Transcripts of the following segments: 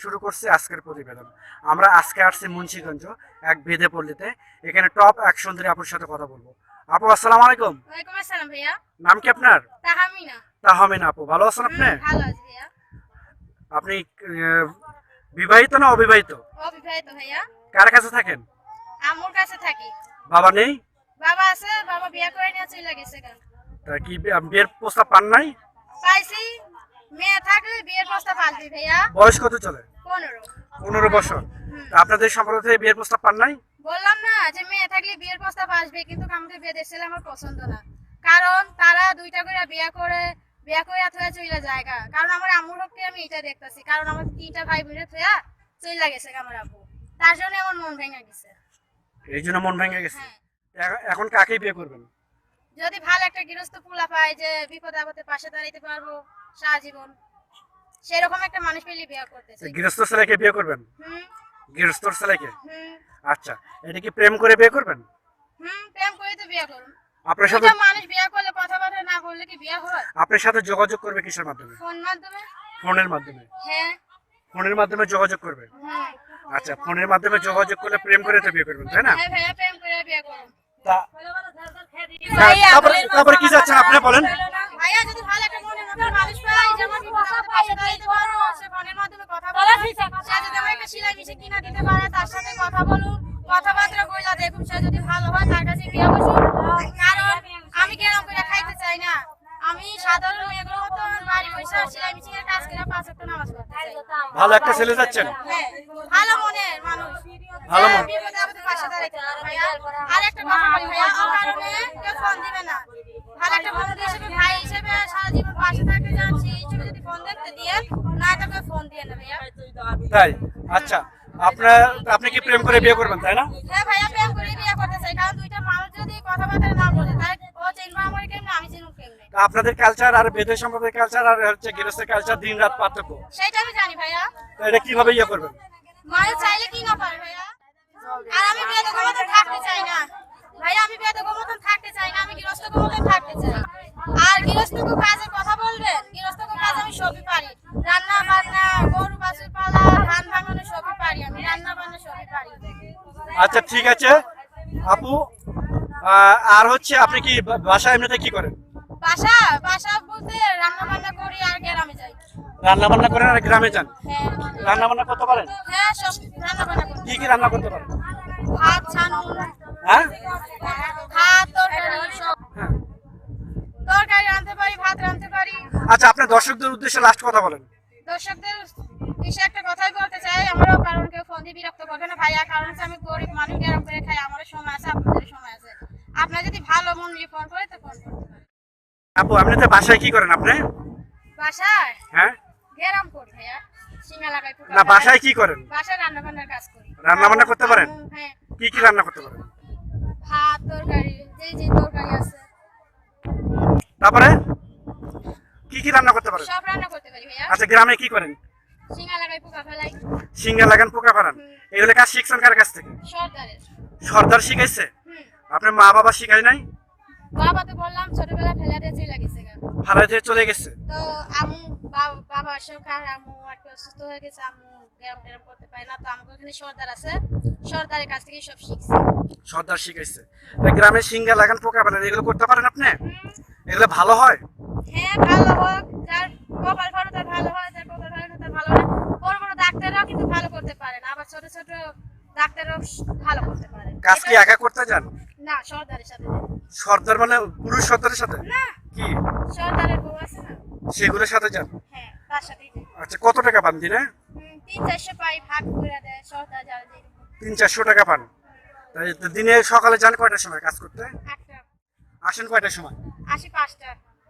শুরু করছে আজকের প্রতিবেদন। আমরা আজকে আসছি মুন্সিগঞ্জ এক বেদে পল্লীতে। এখানে টপ এক সুন্দরী আপুর সাথে কথা বলব। আপু আসসালামু আলাইকুম। ওয়ালাইকুম আসসালাম ভাইয়া। নাম কি আপনার? তাহামিনা। তাহমিন আপু ভালো আছেন আপনি? ভালো আছি ভাইয়া। আপনি বিবাহিত না অবিবাহিত? অবিবাহিত ভাইয়া। কার কাছে থাকেন? আমুর কাছে থাকি। বাবা নেই? বাবা আছে বাবা বিয়ে করে নিয়ে চলে গেছে তা কি বিয়ের প্রস্তাব পান নাই? পাইছি মেয়ে থাকলে বিয়ের প্রস্তাব আসবে ভাইয়া। বয়স কত চলে? পনেরো। পনেরো বছর। আপনাদের সম্পর্ক থেকে বিয়ের প্রস্তাব পান নাই? বললাম না যে মেয়ে থাকলে বিয়ের প্রস্তাব আসবে কিন্তু আমাদের বিয়ে ছেলে আমার পছন্দ না। কারণ তারা দুইটা করে বিয়ে করে বিয়ে করে থয়ে চলে জায়গা কারণ আমার আম্মুর হককে আমি এটা দেখতেছি। কারণ আমার তিনটা ভাই বোনের থয়া চলে গেছে আমার আপু তার জন্য আমার মন ভেঙে গেছে। এই জন্য মন ভেঙে গেছে? হ্যাঁ। এখন কাকে বিয়ে করবেন? যদি ভালো একটা গৃহস্থ পোলা পায় যে বিপদ আপদে পাশে দাঁড়াইতে পারব সারা জীবন সেরকম একটা মানুষ পেলে বিয়ে করতে গৃহস্থ ছেলেকে বিয়ে করবেন? হুম। গৃহস্থর ছেলেকে? আচ্ছা এটা কি প্রেম করে বিয়ে করবেন? হুম প্রেম করে তো বিয়ে করুন। আপনার সাথে মানুষ বিয়ে করলে কথাবার্তা না বললে কি বিয়ে হয়? আপনার সাথে যোগাযোগ করবে কিসের মাধ্যমে? ফোন মাধ্যমে? ফোনের মাধ্যমে। হ্যাঁ। ফোনের মাধ্যমে যোগাযোগ করবে? আচ্ছা ফোনের মাধ্যমে যোগাযোগ করলে প্রেম করে তো বিয়ে করবেন তাই না? হ্যাঁ ভাইয়া প্রেম করে বিয়ে করুন। তা তারপরে কি যাচ্ছেন আপনি বলেন। কথাবার্তা কইলা দেখুন সে যদি ভালো হয় তার কাছে বিয়ে বসুন কারণ আমি কেন করে খাইতে চাই না। আমি সাধারণ মেয়েগুলো মতো বাড়ি বসে সেলাই মেশিনের কাজ করে পাঁচ একটা নামাজ ভালো একটা ছেলে যাচ্ছেন? হ্যাঁ, ভালো যে মন। বিপদে আপদে পাশে দাঁড়াইতে পারে ভাইয়া। আর একটা কথা বলি ভাইয়া, অকারণে কেউ ফোন দিবে না। ভালো একটা বন্ধু হিসেবে, ভাই হিসেবে সারা জীবন পাশে থাকতে চান, হিসেবে যদি ফোন দেখতে দিয়ে, না তো ফোন দিয়ে না ভাইয়া। তাই আচ্ছা আপনার আপনি কি প্রেম করে বিয়ে করবেন তাই না হ্যাঁ ভাইয়া, প্রেম করে বিয়ে করতে চাই, কারণ দুইটা মানুষ যদি কথাবার্তা না বলে, তাহলে ও চিনবে আমার কেমনে, আমি চিনব কেমনে। আপনাদের কালচার আর বেদের সম্প্রদায়ের কালচার আর হচ্ছে গৃহস্থের কালচার দিন রাত পার্থক্য সেটা আমি জানি ভাইয়া এটা কীভাবে ইয়ে করবেন মানুষ চাইলে কি না পারে ভাইয়া আর আমি দেবো মতন থাকতে চাই না। ভাইয়া, আমি দেবো মতন থাকতে চাই না, আমি গৃহস্থ মতন থাকতে চাই। আর গৃহস্থ কাজের কথা বলবেন গৃহস্থ কাজ আমি সবই পারি। রান্না বান্না, গরু বাছুর পালা, ধান ভাঙানো সবই পারি আমি, রান্না বান্না সবই পারি। আচ্ছা ঠিক আছে। আপু আর হচ্ছে আপনি কি বাসায় এমনিতে কি করেন? বাসা বাসা বলতে রান্না বান্না করি আর গ্রামে যাই। রান্না বান্না করেন আর গ্রামে যান? হ্যাঁ রান্না বান্না করতে পারেন হ্যাঁ সব রান্না বান্না করি। কি কি রান্না করতে পারেন? ভাত হ্যাঁ? ভাত তরকারি সব। হ্যাঁ। তরকারি রাঁধতে পারি ভাত রাঁধতে পারি। আচ্ছা আপনি দর্শকদের উদ্দেশ্যে লাস্ট কথা বলেন। দর্শকদের এসে একটা কথাই বলতে চাই আমারও কারণ কেউ ফোন দিয়ে বিরক্ত করবে না ভাইয়া কারণ আমি গরিব মানুষ গেরাম করে খাই আমারও সময় আছে আপনাদের সময় আছে। আপনার যদি ভালো মন নিয়ে ফোন করে তো ফোন করতে আপু এমনিতে বাসায় কি করেন আপনি? বাসায়? হ্যাঁ? গেরাম করি ভাইয়া সিঙ্গা লাগাই না বাসায় কি করেন? বাসায় রান্না বান্নার কাজ করি। রান্না বান্না করতে পারেন? হ্যাঁ। কি কি রান্না করতে পারেন? ভাত তরকারি যে যে তরকারি আছে। তারপরে? কি কি রান্না করতে পারেন? সব রান্না করতে পারি ভাইয়া। আচ্ছা গ্রামে কি করেন? সিঙ্গা লাগাই পোকা ফেলাই। সিঙ্গা লাগান পোকা ফারান এগুলো কাজ শিখছেন কার কাছ থেকে? সর্দারের। সর্দার শিখাইছে? আপনার মা বাবা শিখায় নাই? বাবা তো বললাম ছোটবেলা ফেলা দিয়ে চলে গেছে গা। ফারাই চলে গেছে? তো আমু বাবা সরকার আমু? একটু অসুস্থ হয়ে গেছে আমু করতে পারে না। তো আমাকে ওখানে সর্দার আছে। সর্দারের কাছ থেকে সব শিখছি। সর্দার শিখাইছে। গ্রামে সিঙ্গা লাগান পোকা ফালান এগুলো করতে পারেন আপনি? এগুলো ভালো হয়? হ্যাঁ ভালো হোক। যার কপাল ভালো তার ভালো হয়। যার কপাল ভালো না তার ভালো হয়। বড় বড় ডাক্তাররাও কিন্তু ভালো করতে পারে না। আবার ছোট ছোট ডাক্তাররাও ভালো করতে পারে। কাজ কি একা করতে যান? না সর্দারের সাথে। সর্দার মানে পুরুষ সর্দারের সাথে? কি? সর্দারের বউ আছে না। সেগুলোর সাথে যান? হ্যাঁ তার সাথেই যাই। আচ্ছা কত টাকা পান দিনে? তিন চারশো পাই ভাগ করে দেয় সর্দার যারা যেরকম তিন চারশো টাকা পান? দিনে সকালে যান কয়টার সময় কাজ করতে? আসেন কয়টার সময়? আসি পাঁচটা।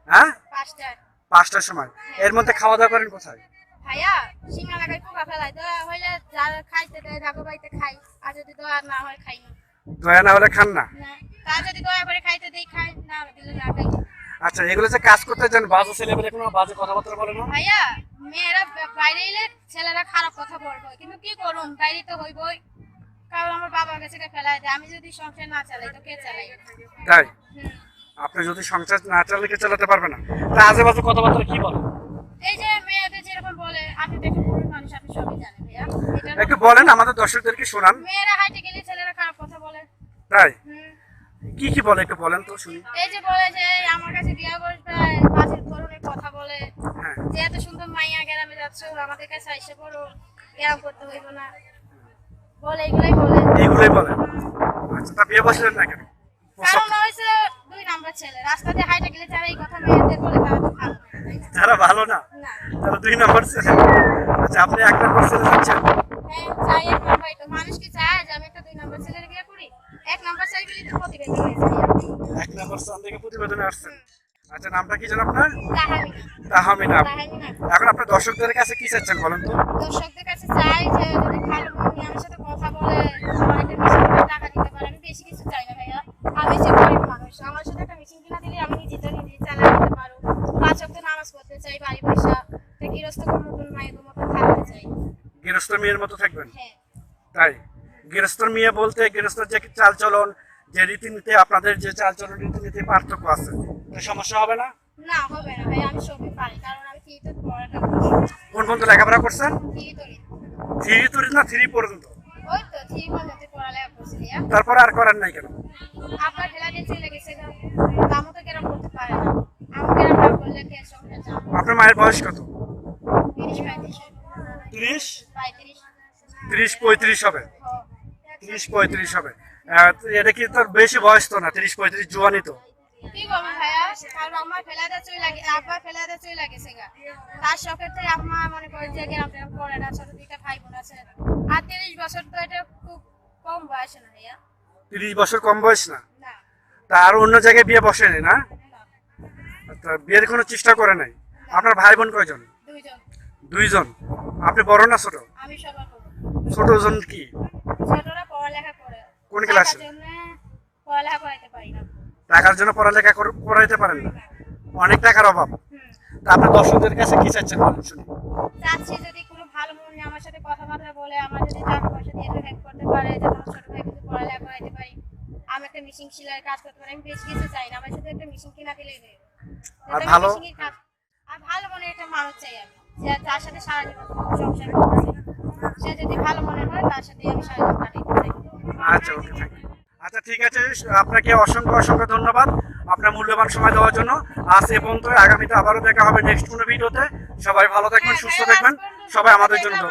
হ্যাঁ? পাঁচটা। পাঁচটার সময়। এর মধ্যে খাওয়া দাওয়া করেন কোথায়? ভাইয়া সিঙ্গা লাগাই পোকা ফেলাই। দেওয়া হইলে যারা খাইতে দেয় ঢাকো বাড়িতে খাই। আর যদি দেওয়া না হয় খাই না দয়া না হলে খান না? না। তা যদি দয়া করে খাইতে দেই খাই না দিলে না খাই। আচ্ছা এগুলো যে কাজ করতে যান বাজে ছেলেমেলে কোনো বাজে কথাবার্তা বলে না? ভাইয়া মেয়েরা বাইরে এলে ছেলেরা খারাপ কথা বলব। কিন্তু কি করুন বাইরে তো হইবই। কারণ আমার বাবার কাছে ফেলাই দেয়। আমি যদি সংসার না চালাই তো কে চালাই তাই? আপনি যদি সংসার না চালালে কি চালাতে পারবে না? তা আজে বাজে কথাবার্তা কি বলে? এই যে মেয়েদের যেরকম বলে আপনি দেখে পুরুষ মানুষ আপনি সবই জানেন ভাইয়া। একটু বলেন আমাদের দর্শকদেরকে শোনান। মেয়েরা হাইটে গেলে ছেলেরা খারাপ কথা বলে। তাই। কি কি বলে একটু বলেন তো শুনি। এই যে বলে যে আমার কাছে বিয়ে করবে বাজে ধরনের কথা বলে। হ্যাঁ। যে এত সুন্দর মাইয়া গ্রামে যাচ্ছ আমাদের কাছে এসে পড়ো গ্রাম করতে হইব না। বলে এগুলাই বলে। এইগুলোই বলে? আচ্ছা তা বিয়ে বসলেন না কেন? কারণ হয়েছে দুই নাম্বার ছেলে। রাস্তা দিয়ে হাইটে গেলে যারা এই কথা মেয়েদের বলে তারা তো ভালো? যারা ভালো না তারা দুই নম্বর ছেলে। আচ্ছা আপনি এক নম্বর ছেলে যাচ্ছেন? হ্যাঁ, চাই এক নাম্বার তো। মানুষ কি চায় যে আমি একটা দুই নাম্বার ছেলের বিয়ে করি? এক নাম্বার তো প্রতিবেদন হয়েছে এক নম্বর স্থান থেকে প্রতিবেদনে আসছেন। আচ্ছা নামটা কি যেন আপনার? তাহমিনা। এখন আপনার দর্শকদের কাছে কি চাচ্ছেন বলেন তো? দর্শকদের কাছে চাই যে যদি ভালো মন আমার সাথে কথা বলে টাকা দিতে পারে। আমি বেশি কিছু চাই না ভাইয়া। আমি যে গরিব মানুষ আমার সাথে একটা কিনা দিলে আমি নিজেটা নিজে চালাই দিতে পারব। পাঁচ অক্ট নামাজ পড়তে চাই বাড়ি পয়সা গৃহস্থ মায়ের থাকতে চাই। গৃহস্থ মেয়ের মতো থাকবেন? হ্যাঁ। তাই? গৃহস্থর মেয়ে বলতে গৃহস্থর যে চাল চলন যে রীতিনীতি আপনাদের যে চাল চলন রীতিনীতি পার্থক্য আছে। সমস্যা হবে না? না হবে না ভাই আমি সবই পারি কারণ আমি থ্রিতে পড়াটা করছি কোন পর্যন্ত লেখাপড়া করছেন? থ্রি তরি না থ্রি পর্যন্ত? ওই তো থ্রি পর্যন্ত পড়ালেখা করছি ভাইয়া। আর করার নাই কেন? আপনার খেলা চলে গেছে কামও তো কেরম করতে পারে না। আমাকে কেরম না করলে কে সংসার যাব? আপনার মায়ের বয়স কত? তিরিশ পঁয়ত্রিশ। তিরিশ? পঁয়ত্রিশ। তিরিশ পঁয়ত্রিশ হবে। ও, তিরিশ পঁয়ত্রিশ হবে। এটা কি তোর বেশি বয়স তো না? তিরিশ পঁয়ত্রিশ জুয়ানি তো? কি বলব ভাইয়া? কারণ আমার ফেলাতে চলে লাগে আব্বা ফেলাতে চলে লাগেছে গা। তার শখের থেকে আম্মা মনে করে যে গ্রাম টেরাম করে না ছোট দুইটা ভাই বোন আছে। আর তিরিশ বছর তো এটা খুব কম বয়সে না ভাইয়া? তিরিশ বছর কম বয়স না? না। তা আর অন্য জায়গায় বিয়ে বসেনি না? না, তা বিয়ের কোনো চেষ্টা করে নাই? আপনার ভাই বোন কয়জন? দুইজন। আপনি বড় না ছোট? আমি সবার ছোট জন কি? ছোটরা কোন ক্লাসে? টাকার জন্য পড়ালেখা করাইতে পারেন না? অনেক টাকার অভাব। হুম। আপনি দর্শকদের কাছে কি চাচ্ছেন বলেন শুনি। চাচ্ছি যদি কোনো ভালো মন আমার সাথে কথাবার্তা বলে আমার যদি টাকা পয়সা দিয়ে হেল্প করতে পারে যাতে আমার ছোট ভাই কিন্তু পড়ালেখা করাইতে পারি। আমি একটা মেশিন সেলাইয়ের কাজ করতে পারি আমি বেশি কিছু চাই না আমার সাথে একটা মেশিন কিনা দিলেই যাবে। আর ভালো? আর ভালো মনের একটা মানুষ চাই আমি যে তার সাথে সারা জীবন সংসার করতে সে যদি ভালো মনের হয় তার সাথে আমি সারা জীবন আচ্ছা ওকে থ্যাংক ইউ আচ্ছা ঠিক আছে আপনাকে অসংখ্য অসংখ্য ধন্যবাদ আপনার মূল্যবান সময় দেওয়ার জন্য। আজ এ পর্যন্ত আগামীতে আবারও দেখা হবে নেক্সট কোনো ভিডিওতে। সবাই ভালো থাকবেন সুস্থ থাকবেন। সবাই আমাদের জন্য